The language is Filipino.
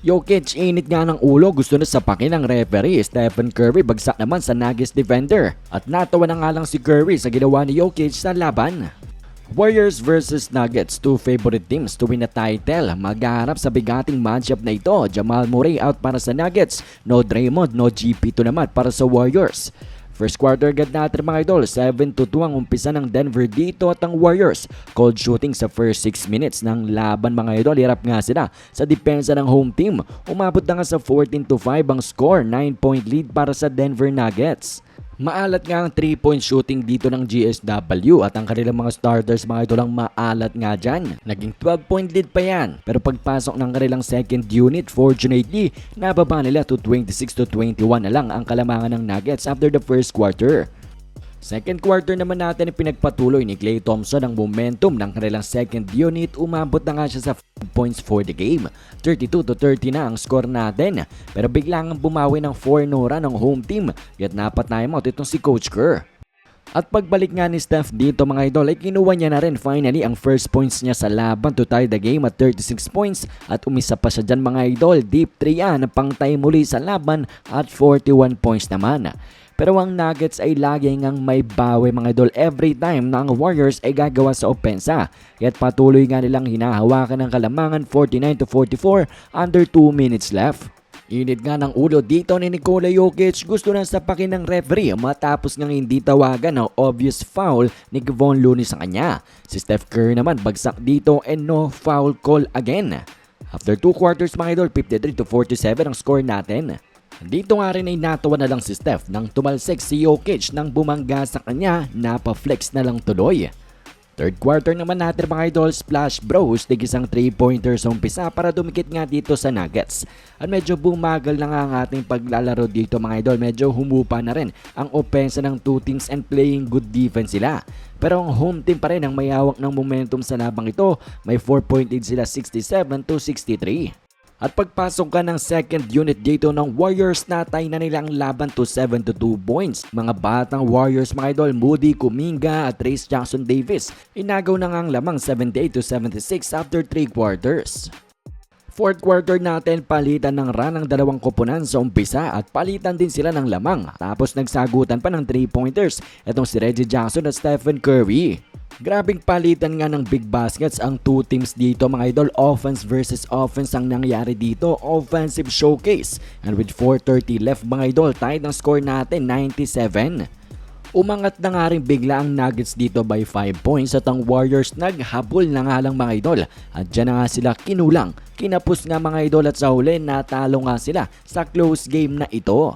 Jokic init nga ng ulo gusto na sapakin ng referee Stephen Curry bagsak naman sa Nuggets defender at natawa na nga lang si Curry sa ginawa ni Jokic sa laban. Warriors versus Nuggets, two favorite teams to win a title. Maghaharap sa bigating matchup na ito. Jamal Murray out para sa Nuggets. No Draymond, no GP2 naman para sa Warriors. First quarter agad natin mga idol, 7 to 2 ang umpisa ng Denver dito at ang Warriors. Cold shooting sa first 6 minutes ng laban mga idol, hirap nga sila sa depensa ng home team. Umabot na nga sa 14 to 5 ang score, 9 point lead para sa Denver Nuggets. Maalat nga ang 3-point shooting dito ng GSW at ang kanilang mga starters mga ito lang maalat nga dyan. Naging 12-point lead pa yan. Pero pagpasok ng kanilang second unit, fortunately, nababa nila to 26 to 21 na lang ang kalamangan ng Nuggets after the first quarter. Second quarter naman natin pinagpatuloy ni Klay Thompson ang momentum ng kanilang second unit. Umabot na nga siya sa 5 points for the game. 32 to 30 na ang score natin. Pero biglang bumawi ng 4 nora ng home team. Yat napat na out itong si Coach Kerr. At pagbalik nga ni Steph dito mga idol ay kinuha niya na rin finally ang first points niya sa laban to tie the game at 36 points at umisa pa siya dyan mga idol deep 3 yan pang tie muli sa laban at 41 points naman. Pero ang Nuggets ay lagi ngang may bawi mga idol every time na ang Warriors ay gagawa sa opensa. Kaya't patuloy nga nilang hinahawakan ng kalamangan 49 to 44 under 2 minutes left. Init nga ng ulo dito ni Nikola Jokic gusto na sapakin ng referee matapos ngang hindi tawagan ng obvious foul ni Kevon Looney sa kanya. Si Steph Curry naman bagsak dito and no foul call again. After 2 quarters mga idol, 53 to 47 ang score natin. Dito nga rin ay natawa na lang si Steph nang tumalsik si Jokic nang bumangga sa kanya, napaflex na lang tuloy. Third quarter naman natin mga idol, Splash Bros, tig isang 3-pointer sa umpisa para dumikit nga dito sa Nuggets. At medyo bumagal na nga ang ating paglalaro dito mga idol, medyo humupa na rin ang opensa ng two teams and playing good defense sila. Pero ang home team pa rin ang may hawak ng momentum sa labang ito, may 4-point lead sila 67 to 63. At pagpasok ka ng second unit dito ng Warriors, natay na nila ang laban to 7 to 2 points. Mga batang Warriors mga idol, Moody, Kuminga at Trace Jackson Davis. Inagaw na nga ang lamang 78 to 76 after 3 quarters. Fourth quarter natin, palitan ng run ng dalawang koponan sa umpisa at palitan din sila ng lamang. Tapos nagsagutan pa ng 3-pointers. Itong si Reggie Jackson at Stephen Curry. Grabing palitan nga ng big baskets ang two teams dito mga idol. Offense versus offense ang nangyari dito. Offensive showcase. And with 4.30 left mga idol, tied ang score natin 97. Umangat na nga rin bigla ang Nuggets dito by 5 points at ang Warriors naghabol na nga lang mga idol. At dyan na nga sila kinulang. Kinapos nga mga idol at sa huli natalo nga sila sa close game na ito.